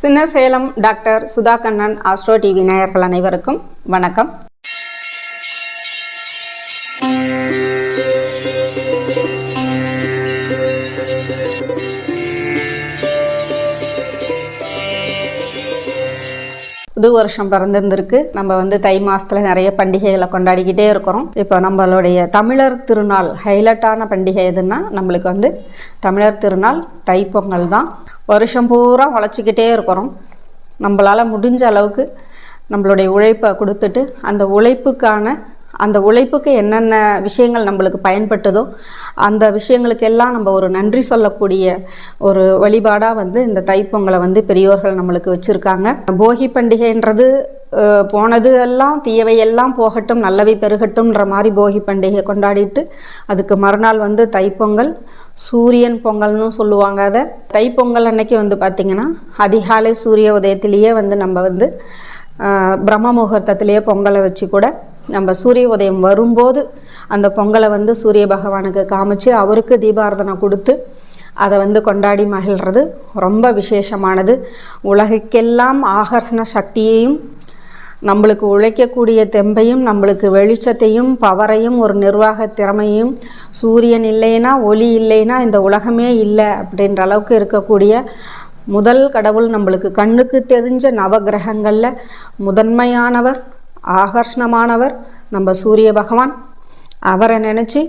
Chinna Salem doctor Sudha Kannan Astro TV நேயர்கள் அனைவருக்கும் வணக்கம். புது வருஷம் பிறந்திருந்திருக்கு. நம்ம வந்து தை மாதத்தில் நிறைய பண்டிகைகளை கொண்டாடிக்கிட்டே இருக்கிறோம். இப்போ நம்மளுடைய தமிழர் திருநாள் ஹைலைட்டான பண்டிகை எதுன்னா நம்மளுக்கு வந்து தமிழர் திருநாள் தைப்பொங்கல் தான். வருஷம் பூரா உழைச்சிக்கிட்டே இருக்கிறோம். நம்மளால் முடிஞ்ச அளவுக்கு நம்மளுடைய உழைப்பை கொடுத்துட்டு அந்த உழைப்புக்கான அந்த உழைப்புக்கு என்னென்ன விஷயங்கள் நம்மளுக்கு பயன்பட்டதோ அந்த விஷயங்களுக்கெல்லாம் நம்ம ஒரு நன்றி சொல்லக்கூடிய ஒரு வழிபாடாக வந்து இந்த தைப்பொங்கலை வந்து பெரியோர்கள் நம்மளுக்கு வச்சுருக்காங்க. போகி பண்டிகைன்றது போனது எல்லாம் தீயவை எல்லாம் போகட்டும் நல்லவை பெருகட்டும்ன்ற மாதிரி போகி பண்டிகை கொண்டாடிட்டு அதுக்கு மறுநாள் வந்து தைப்பொங்கல் சூரியன் பொங்கல்னு சொல்லுவாங்க அதை. தைப்பொங்கல் அன்னைக்கு வந்து பார்த்திங்கன்னா அதிகாலை சூரிய உதயத்திலேயே வந்து நம்ம வந்து பிரம்ம முகூர்த்தத்திலேயே பொங்கலை வச்சு கூட நம்ம சூரிய உதயம் வரும்போது அந்த பொங்கலை வந்து சூரிய பகவானுக்கு காமிச்சு அவருக்கு தீபாரதனை கொடுத்து அதை வந்து கொண்டாடி மகிழ்றது ரொம்ப விசேஷமானது. உலகுக்கெல்லாம் ஆகர்ஷண சக்தியையும் நம்மளுக்கு உழைக்கக்கூடிய தெம்பையும் நம்மளுக்கு வெளிச்சத்தையும் பவரையும் ஒரு நிர்வாக திறமையும் சூரியன் இல்லைன்னா ஒளி இல்லைன்னா இந்த உலகமே இல்லை அப்படின்ற அளவுக்கு இருக்கக்கூடிய முதல் கடவுள் நம்மளுக்கு கண்ணுக்கு தெரிஞ்ச நவகிரகங்களில் முதன்மையானவர் ஆகர்ஷணமானவர் நம்ம சூரிய பகவான். அவரை நினச்சி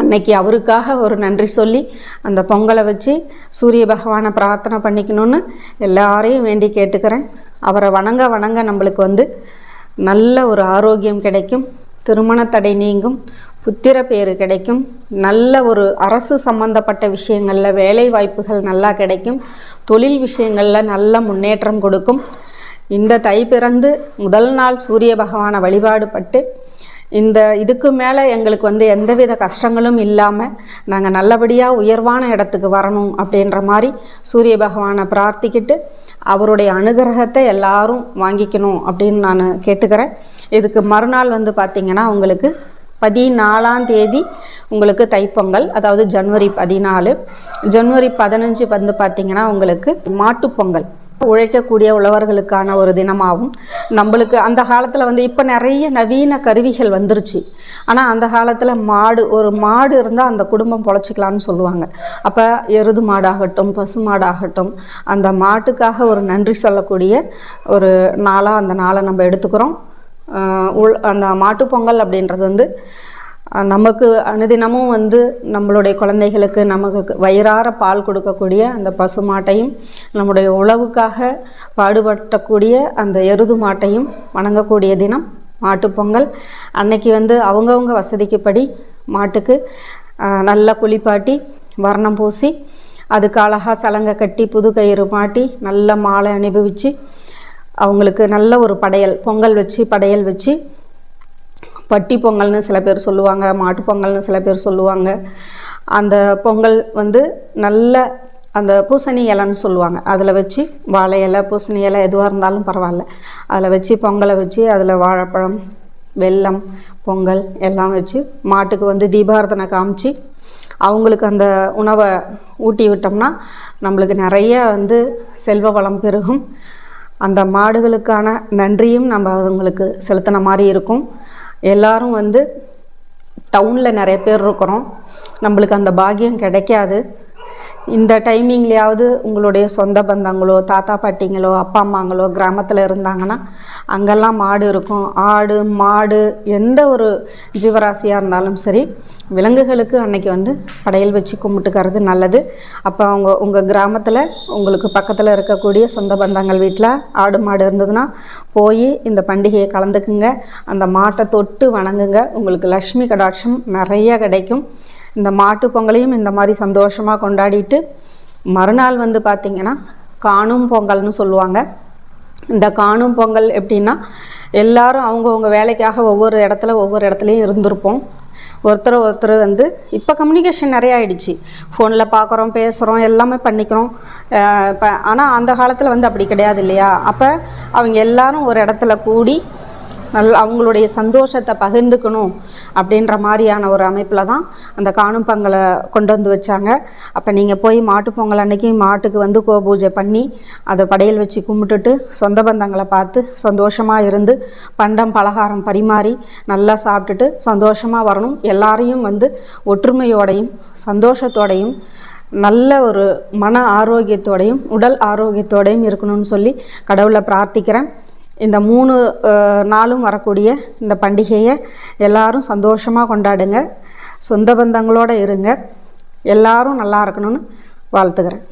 அன்னைக்கு அவருக்காக ஒரு நன்றி சொல்லி அந்த பொங்கலை வச்சு சூரிய பகவானை பிரார்த்தனை பண்ணிக்கணும்னு எல்லாரையும் வேண்டி கேட்டுக்கிறேன். அவரை வணங்க வணங்க நம்மளுக்கு வந்து நல்ல ஒரு ஆரோக்கியம் கிடைக்கும். திருமண தடை நீங்கும். புத்திர பேறு கிடைக்கும். நல்ல ஒரு அரசு சம்பந்தப்பட்ட விஷயங்களில் வேலை வாய்ப்புகள் நல்லா கிடைக்கும். தொழில் விஷயங்களில் நல்ல முன்னேற்றம் கொடுக்கும். இந்த தை பிறந்து முதல் நாள் சூரிய பகவானை வழிபாடு பட்டு இந்த இதுக்கு மேலே எங்களுக்கு வந்து எந்தவித கஷ்டங்களும் இல்லாமல் நாங்கள் நல்லபடியாக உயர்வான இடத்துக்கு வரணும் அப்படின்ற மாதிரி சூரிய பகவானை பிரார்த்திக்கிட்டு அவருடைய அனுகிரகத்தை எல்லாரும் வாங்கிக்கணும் அப்படின்னு நான் கேட்டுக்கிறேன். இதுக்கு மறுநாள் வந்து பார்த்திங்கன்னா உங்களுக்கு பதினாலாம் தேதி உங்களுக்கு தைப்பொங்கல் அதாவது ஜனவரி பதினாலு. ஜனவரி பதினஞ்சு வந்து பார்த்திங்கன்னா உங்களுக்கு மாட்டுப்பொங்கல் உழைக்கக்கூடிய உழவர்களுக்கான ஒரு தினமாகும் நம்மளுக்கு அந்த காலத்தில் வந்து இப்போ நிறைய நவீன கருவிகள் வந்துருச்சு. ஆனால் அந்த காலத்தில் மாடு ஒரு மாடு இருந்தால் அந்த குடும்பம் பொழைச்சிக்கலாம்னு சொல்லுவாங்க. அப்போ எருது மாடாகட்டும் பசு மாடாகட்டும் அந்த மாட்டுக்காக ஒரு நன்றி சொல்லக்கூடிய ஒரு நாளாக அந்த நாளை நம்ம எடுத்துக்கிறோம். உள் அந்த மாட்டுப்பொங்கல் அப்படின்றது வந்து நமக்கு அனுதினமும் வந்து நம்மளுடைய குழந்தைகளுக்கு நமக்கு வயிறார பால் கொடுக்கக்கூடிய அந்த பசு மாட்டையும் நம்முடைய உழவுக்காக பாடுபட்டக்கூடிய அந்த எருது மாட்டையும் வணங்கக்கூடிய தினம் மாட்டுப்பொங்கல் அன்னைக்கு வந்து அவங்கவுங்க வசதிக்குப்படி மாட்டுக்கு நல்லா குளிப்பாட்டி வர்ணம் பூசி அதுக்கு அழகாக சலங்கை கட்டி புது கயிறு மாட்டி நல்ல மாலை அனுபவித்து அவங்களுக்கு நல்ல ஒரு படையல் பொங்கல் வச்சு படையல் வச்சு பட்டி பொங்கல்னு சில பேர் சொல்லுவாங்க மாட்டு பொங்கல்னு சில பேர் சொல்லுவாங்க. அந்த பொங்கல் வந்து நல்ல அந்த பூசணி இலைன்னு சொல்லுவாங்க. அதில் வச்சு வாழை இலை பூசணி இலை எதுவாக இருந்தாலும் பரவாயில்ல. அதில் வச்சு பொங்கலை வச்சு அதில் வாழைப்பழம் வெல்லம் பொங்கல் எல்லாம் வச்சு மாட்டுக்கு வந்து தீபாரதனை காமிச்சு அவங்களுக்கு அந்த உணவை ஊட்டி விட்டோம்னா நம்மளுக்கு நிறைய வந்து செல்வ வளம் பெருகும். அந்த மாடுகளுக்கான நன்றியும் நம்ம அவங்களுக்கு செலுத்தின மாதிரி இருக்கும். எல்லாரும் வந்து டவுனில் நிறைய பேர் இருக்கிறோம். நம்மளுக்கு அந்த பாக்கியம் கிடைக்காது. இந்த டைமிங்லேயாவது உங்களுடைய சொந்த பந்தங்களோ தாத்தா பாட்டிங்களோ அப்பா அம்மாங்களோ கிராமத்தில் இருந்தாங்கன்னா அங்கெல்லாம் மாடு இருக்கும். ஆடு மாடு எந்த ஒரு ஜீவராசியாக இருந்தாலும் சரி விலங்குகளுக்கு அன்னைக்கு வந்து படையல் வச்சு கும்பிட்டுக்கிறது நல்லது. அப்போ அவங்க உங்கள் கிராமத்தில் உங்களுக்கு பக்கத்தில் இருக்கக்கூடிய சொந்த பந்தங்கள் வீட்டில் ஆடு மாடு இருந்ததுன்னா போய் இந்த பண்டிகையை கலந்துக்குங்க. அந்த மாட்டை தொட்டு வணங்குங்க. உங்களுக்கு லக்ஷ்மி கடாட்சம் நிறைய கிடைக்கும். இந்த மாட்டு பொங்கலையும் இந்த மாதிரி சந்தோஷமாக கொண்டாடிட்டு மறுநாள் வந்து பார்த்திங்கன்னா காணும் பொங்கல்னு சொல்லுவாங்க. இந்த காணும் பொங்கல் எப்படின்னா எல்லாரும் அவங்கவுங்க வேலைக்காக ஒவ்வொரு இடத்துல ஒவ்வொரு இடத்துலையும் இருந்திருப்போம். ஒருத்தர் ஒருத்தர் வந்து இப்போ கம்யூனிகேஷன் நிறைய ஆயிடுச்சு. ஃபோனில் பார்க்குறோம் பேசுகிறோம் எல்லாமே பண்ணிக்கிறோம். இப்போ ஆனால் அந்த காலத்தில் வந்து அப்படி கிடையாது இல்லையா? அப்போ அவங்க எல்லாரும் ஒரு இடத்துல கூடி நல் அவங்களுடைய சந்தோஷத்தை பகிர்ந்துக்கணும் அப்படின்ற மாதிரியான ஒரு அமைப்பில் தான் அந்த காணும் பொங்கலை கொண்டு வந்து வச்சாங்க. அப்போ நீங்கள் போய் மாட்டுப் பொங்கல் அன்னைக்கு மாட்டுக்கு வந்து கோ பூஜை பண்ணி அதை படையல் வச்சு கும்பிட்டுட்டு சொந்த பந்தங்களை பார்த்து சந்தோஷமாக இருந்து பண்டம் பலகாரம் பரிமாறி நல்லா சாப்பிட்டுட்டு சந்தோஷமாக வரணும். எல்லாரையும் வந்து ஒற்றுமையோடையும் சந்தோஷத்தோடையும் நல்ல ஒரு மன ஆரோக்கியத்தோடையும் உடல் ஆரோக்கியத்தோடையும் இருக்கணும்னு சொல்லி கடவுளை பிரார்த்திக்கிறேன். இந்த மூணு நாளும் வரக்கூடிய இந்த பண்டிகையை எல்லாரும் சந்தோஷமாக கொண்டாடுங்க. சொந்த பந்தங்களோடு இருங்க. எல்லாரும் நல்லா இருக்கணும்னு வாழ்த்துக்கிறேன்